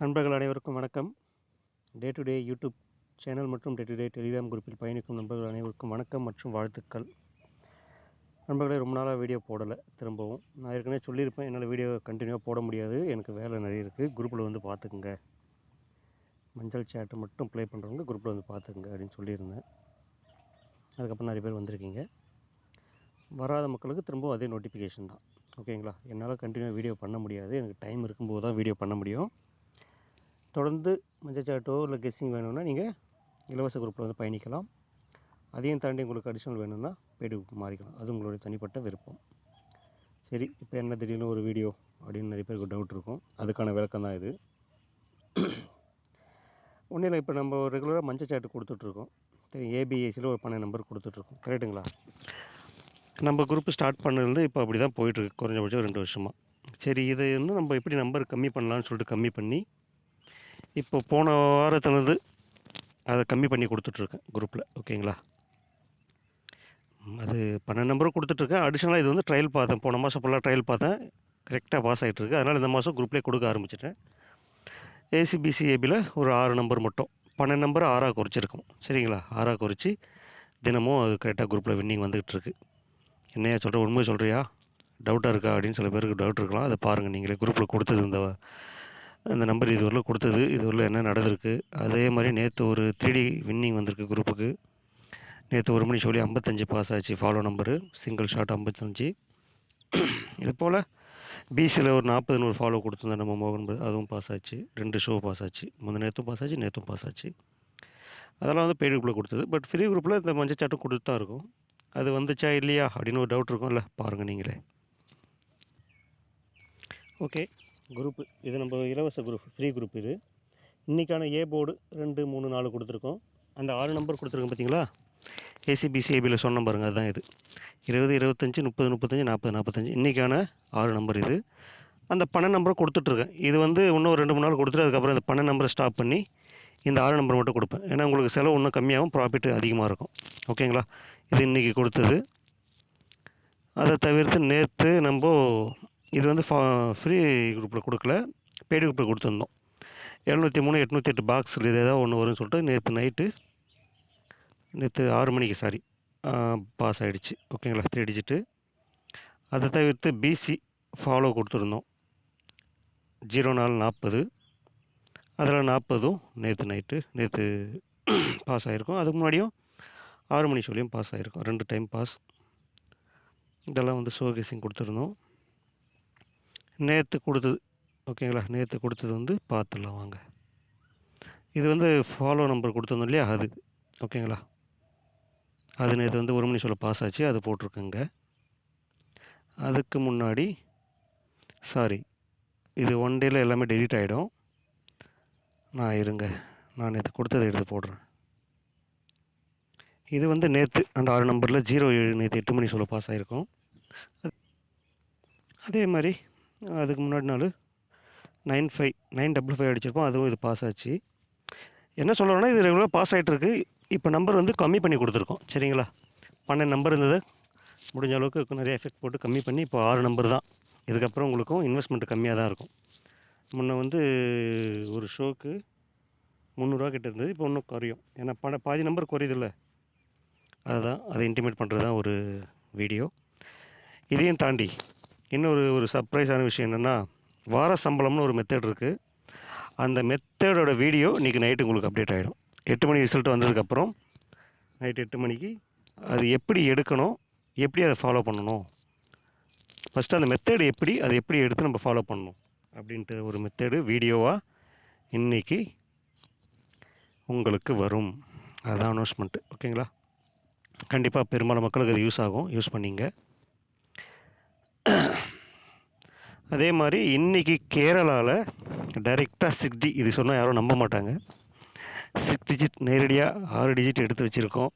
நண்பர்கள் அனைவருக்கும் வணக்கம். Day to day YouTube channel மற்றும் டே டு டே டெலிகிராம் குரூப்பில் பயணிக்கும் நண்பர்கள் அனைவருக்கும் வணக்கம் மற்றும் வாழ்த்துக்கள். நண்பர்களே ரொம்ப நாளாக வீடியோ போடலை திரும்பவும். நான் ஏற்கனவே சொல்லியிருப்பேன் என்னால் வீடியோ கண்டினியூவாக போட முடியாது எனக்கு வேலை நிறைய இருக்குது குரூப்பில் வந்து பார்த்துக்குங்க. மஞ்சள் சேட்டை மட்டும் ப்ளே பண்ணுறவங்க குரூப்பில் வந்து பார்த்துக்குங்க அப்படின்னு சொல்லியிருந்தேன். அதுக்கப்புறம் நிறைய பேர் வந்திருக்கீங்க. வராத மக்களுக்கு திரும்பவும் அதே நோட்டிஃபிகேஷன் தான். ஓகேங்களா என்னால் கண்டினியூ வீடியோ பண்ண முடியாது எனக்கு டைம் இருக்கும்போது தான் வீடியோ பண்ண முடியும். தொடர்ந்து மஞ்சச்சாட்டோ இல்லை கெஸ்ஸிங் வேணும்னா நீங்கள் இலவச குரூப்பில் வந்து பயணிக்கலாம். அதையும் தாண்டி உங்களுக்கு அடிஷ்னல் வேணும்னா பெய்டு குரூப் மாறிக்கலாம். அது உங்களுடைய தனிப்பட்ட விருப்பம். சரி இப்போ என்ன திடீர்னு ஒரு வீடியோ அப்படின்னு நிறைய பேருக்கு டவுட் இருக்கும். அதுக்கான விளக்கம் தான் இது. ஒன்றும் இல்லை இப்போ நம்ம ரெகுலராக மஞ்சள் சாட்டு கொடுத்துட்ருக்கோம். சரி ஏபிஐசியில் ஒரு பன்னெண்டு நம்பர் கொடுத்துட்ருக்கோம். கரெக்டுங்களா நம்ம குரூப் ஸ்டார்ட் பண்ணதுலேருந்து இப்போ அப்படி தான் போயிட்டுருக்கு. குறைஞ்சபட்சம் ரெண்டு வருஷமாக சரி இது இன்னும் நம்ம எப்படி நம்பர் கம்மி பண்ணலான்னு சொல்லிட்டு கம்மி பண்ணி இப்போ போன வாரத்துலேருந்து அதை கம்மி பண்ணி கொடுத்துட்ருக்கேன் குரூப்பில் ஓகேங்களா? அது பன்னெண்டு நம்பரும் கொடுத்துட்ருக்கேன். அடிஷ்னலாக இது வந்து ட்ரையல் பார்த்தேன். போன மாதம் ஃபுல்லாக ட்ரையல் பார்த்தேன். கரெக்டாக பாஸ் ஆகிட்டுருக்கு அதனால் இந்த மாதம் குரூப்லேயே கொடுக்க ஆரம்பிச்சிட்டேன். ஏசிபிசி ஏபியில் ஒரு ஆறு நம்பர் மட்டும். பன்னெண்டு நம்பர் ஆறாக குறைச்சிருக்கோம். சரிங்களா? ஆறாக குறைச்சி தினமும் அது கரெக்டாக குரூப்பில் வின்னிங் வந்துக்கிட்டு இருக்கு என்னையா சொல்கிற உண்மை சொல்கிறியா டவுட்டாக இருக்கா? அப்படின்னு சில பேருக்கு டவுட் இருக்கலாம். அதை பாருங்கள் நீங்களே குரூப்பில் கொடுத்தது இந்த அந்த நம்பர் இதுவரையிலும் கொடுத்தது. இதுவரையிலும் என்ன நடந்திருக்கு? அதே மாதிரி நேற்று ஒரு த்ரீ வின்னிங் வந்திருக்கு குரூப்புக்கு நேற்று ஒரு மணி சொல்லி ஐம்பத்தஞ்சு பாஸ் ஆச்சு. ஃபாலோ நம்பரு சிங்கிள் ஷாட் ஐம்பத்தஞ்சு. இது போல் பிசியில் ஒரு நாற்பது நூறு ஃபாலோ கொடுத்துருந்தேன் நம்ம மோகன் அதுவும் பாஸ் ஆச்சு. ரெண்டு ஷோ பாஸ் ஆச்சு. முந்தைய நேற்றும் பாஸ் ஆச்சு நேற்றும் பாஸ் ஆச்சு. அதெல்லாம் வந்து பெய்டு குரூப்பில் கொடுத்தது. பட் ஃப்ரீ குரூப்பில் இந்த மஞ்சள் சாட்டும் கொடுத்து தான் இருக்கும். அது வந்துச்சா இல்லையா அப்படின்னு ஒரு டவுட் இருக்கும்ல. பாருங்கள் நீங்களே. Okay group. இது நம்ம இலவச குரூப் ஃப்ரீ குரூப் இது. இன்றைக்கான ஏ போர்டு ரெண்டு மூணு நாலு கொடுத்துருக்கோம். அந்த ஆறு நம்பர் கொடுத்துருக்கோம் பார்த்தீங்களா ஏசிபிசிஏபியில் சொன்ன பாருங்கள் அதுதான் இது. இருபது இருபத்தஞ்சி முப்பது முப்பத்தஞ்சு நாற்பது நாற்பத்தஞ்சு. இன்றைக்கான ஆறு நம்பர் இது. அந்த பன்னெண்டு நம்பரை கொடுத்துட்ருக்கேன். இது வந்து இன்னும் ரெண்டு மூணு நாள் கொடுத்துட்டு அதுக்கப்புறம் இந்த பன்னெண்டு நம்பரை ஸ்டாப் பண்ணி இந்த ஆறு நம்பர் மட்டும் கொடுப்பேன். ஏன்னா உங்களுக்கு செலவு இன்னும் கம்மியாகும் ப்ராஃபிட் அதிகமாக இருக்கும். ஓகேங்களா இது இன்றைக்கி கொடுத்தது. அதை தவிர்த்து நேற்று நம்ம இது வந்து ஃபா ஃப்ரீ குரூப்பில் கொடுக்கல. பெய்டு குரூப்பில் கொடுத்துருந்தோம். எழுநூற்றி மூணு எட்நூற்றி எட்டு பாக்ஸில் இது ஏதாவது ஒன்று வரும்னு சொல்லிட்டு நேற்று நைட்டு நேற்று ஆறு மணிக்கு சாரி பாஸ் ஆகிடுச்சு ஓகேங்களா த்ரீ டிஜிட்டு அதை தவிர்த்து பிசி ஃபாலோ கொடுத்துருந்தோம். ஜீரோ நாலு நாற்பது அதில் நாற்பதும் நேற்று நைட்டு நேற்று பாஸ் ஆகிருக்கும் அதுக்கு முன்னாடியும் ஆறு மணி சொல்லியும் பாஸ் ஆகிருக்கும் ரெண்டு டைம் பாஸ் இதெல்லாம் வந்து ஷோகேசிங் கொடுத்துருந்தோம். நேற்று கொடுத்தது. ஓகேங்களா நேற்று கொடுத்தது வந்து பார்த்துடலாம் வாங்க. இது வந்து ஃபாலோ நம்பர் கொடுத்துருந்தோம் இல்லையா? அது. ஓகேங்களா அது நேற்று வந்து ஒரு மணி சொல்ல பாஸ் ஆச்சு. அது போட்டிருக்கேங்க. அதுக்கு முன்னாடி சாரி இது ஒன் டேயில் எல்லாமே டெலீட் ஆகிடும் நான் இருங்க. நான் நேற்று கொடுத்ததை எடுத்து போடுறேன். இது வந்து நேற்று அந்த ஆறு நம்பரில் ஜீரோ ஏழு நேற்று எட்டு மணி சொல்ல பாஸ் ஆகிருக்கும் அதே மாதிரி அதுக்கு முன்னாடி நாள் nine five nine double five அடிச்சிருப்போம். அதுவும் இது பாஸ் ஆச்சு. என்ன சொல்லணும்னா இது ரெகுலராக பாஸ் ஆகிட்டுருக்கு இப்போ நம்பர் வந்து கம்மி பண்ணி கொடுத்துருக்கோம். சரிங்களா? பன்னெண்டு நம்பர் இருந்தது. முடிஞ்ச அளவுக்கு நிறைய எஃபெக்ட் போட்டு கம்மி பண்ணி இப்போ ஆறு நம்பர் தான். இதுக்கப்புறம் உங்களுக்கும் இன்வெஸ்ட்மெண்ட் கம்மியாக தான் இருக்கும். முன்ன வந்து ஒரு ஷோக்கு முந்நூறுரூவா கிட்ட இருந்தது. இப்போ இன்னும் குறையும். ஏன்னா பண பாதி நம்பர் குறையுதுல்ல. அதுதான். அதை இன்டிமேட் பண்ணுறது தான் ஒரு வீடியோ இதையும் தாண்டி இன்னொரு ஒரு சர்ப்ரைஸான விஷயம் என்னென்னா வார சம்பளம்னு ஒரு மெத்தட் இருக்குது அந்த மெத்தடோட வீடியோ இன்றைக்கி நைட்டு உங்களுக்கு அப்டேட் ஆகிடும் எட்டு மணி ரிசல்ட் வந்ததுக்கப்புறம் நைட் எட்டு மணிக்கு அது எப்படி எடுக்கணும் எப்படி அதை ஃபாலோ பண்ணணும்? ஃபஸ்ட்டு அந்த மெத்தேடு எப்படி அதை எப்படி எடுத்து நம்ம ஃபாலோ பண்ணணும் அப்படின்ட்டு ஒரு மெத்தேடு வீடியோவாக இன்றைக்கி உங்களுக்கு வரும். அதுதான் அனௌன்ஸ்மெண்ட்டு ஓகேங்களா கண்டிப்பாக பெரும்பாலும் மக்களுக்கு அது யூஸ் ஆகும். யூஸ் பண்ணிங்க. அதே மாதிரி இன்றைக்கி கேரளாவில் டைரெக்டாக சிக்ஸ் டி இது சொன்னால் யாரும் நம்ப மாட்டாங்க. சிக்ஸ் டிஜிட் நேரடியாக ஆறு டிஜிட் எடுத்து வச்சுருக்கோம்.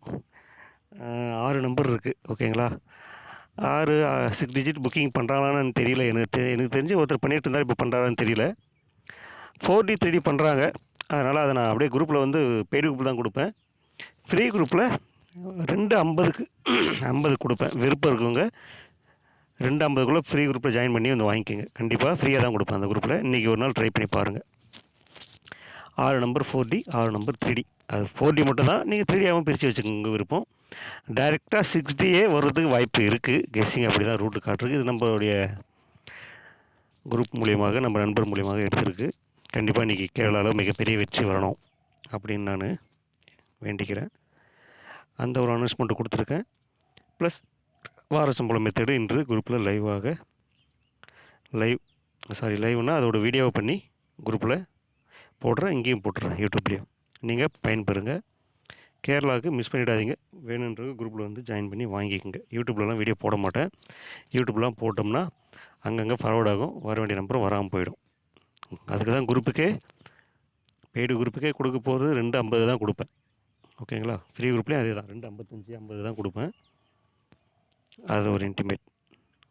ஆறு நம்பர் இருக்குது ஓகேங்களா ஆறு சிக்ஸ் டிஜிட் புக்கிங் பண்ணுறாங்களான்னு தெரியல. எனக்கு தெ எனக்கு தெரிஞ்சு ஒருத்தர் பண்ணிகிட்டு இருந்தால் இப்போ பண்ணுறாரான்னு தெரியல. ஃபோர் டி த்ரீ டி பண்ணுறாங்க அதனால் அதை நான் அப்படியே குரூப்பில் வந்து பெய்டு குரூப் தான் கொடுப்பேன். ஃப்ரீ குரூப்பில் ரெண்டு ஐம்பதுக்கு ஐம்பது கொடுப்பேன். விருப்பம் இருக்கவங்க ரெண்டு ஐம்பதுக்குள்ளே ஃப்ரீ குரூப்பில் ஜாயின் பண்ணி வந்து வாங்கிக்கோங்க. கண்டிப்பாக ஃப்ரீயாக தான் கொடுப்பேன் அந்த குரூப்பில் இன்றைக்கி ஒரு நாள் ட்ரை பண்ணி பாருங்கள் ஆறு நம்பர் ஃபோர் டி ஆறு நம்பர் த்ரீ டி அது ஃபோர் டி மட்டும் தான். நீங்கள் த்ரீ டியாகவும் பிரித்து வச்சுக்கோங்க விருப்பம். டைரெக்டாக சிக்ஸ் டியே வர்றதுக்கு வாய்ப்பு இருக்குது கெஸ்ஸிங் அப்படி தான் ரூட்டு காட்டுருக்கு இது நம்மளுடைய குரூப் மூலியமாக நம்ம நண்பர் மூலியமாக எடுத்திருக்கு. கண்டிப்பாக இன்றைக்கி கேரளாவில் மிகப்பெரிய வெற்றி வரணும் அப்படின்னு நான் வேண்டிக்கிறேன். அந்த ஒரு அனௌன்ஸ்மெண்ட்டு கொடுத்துருக்கேன். ப்ளஸ் வார சம்பளம் மெத்தடு இன்று குரூப்பில் லைவாக லைவ் சாரி லைவ்னால் அதோட வீடியோவை பண்ணி குரூப்பில் போடுறேன் இங்கேயும் போட்டுறேன் யூடியூப்லேயும் நீங்கள் பயன்பெறுங்க. கேரளாவுக்கு மிஸ் பண்ணிடாதீங்க. வேணுன்றது குரூப்பில் வந்து ஜாயின் பண்ணி வாங்கிக்கோங்க. யூடியூப்லலாம் வீடியோ போட மாட்டேன். யூடியூப்லாம் போட்டோம்னா அங்கங்கே ஃபார்வர்ட் ஆகும். வர வேண்டிய நம்பரும் வராமல் போயிடும். அதுக்கு தான் குரூப்புக்கே பெய்டு குரூப்புக்கே கொடுக்க போகிறது ரெண்டு ஐம்பது தான் கொடுப்பேன். ஓகேங்களா? ஃப்ரீ குரூப்லேயும் அதே தான் ரெண்டு ஐம்பத்தஞ்சு ஐம்பது தான் கொடுப்பேன். அது ஒரு இன்டிமேட்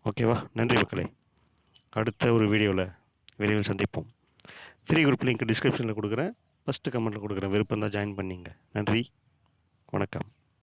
ஓகேவா நன்றி மக்களே. அடுத்த ஒரு வீடியோவில் விரைவில் சந்திப்போம். ஃப்ரீ குரூப் லிங்க் டிஸ்கிரிப்ஷனில் கொடுக்குறேன். ஃபஸ்ட்டு கமெண்ட்டில் கொடுக்குறேன். விருப்பம் தான் ஜாயின் பண்ணிங்க. நன்றி. வணக்கம்.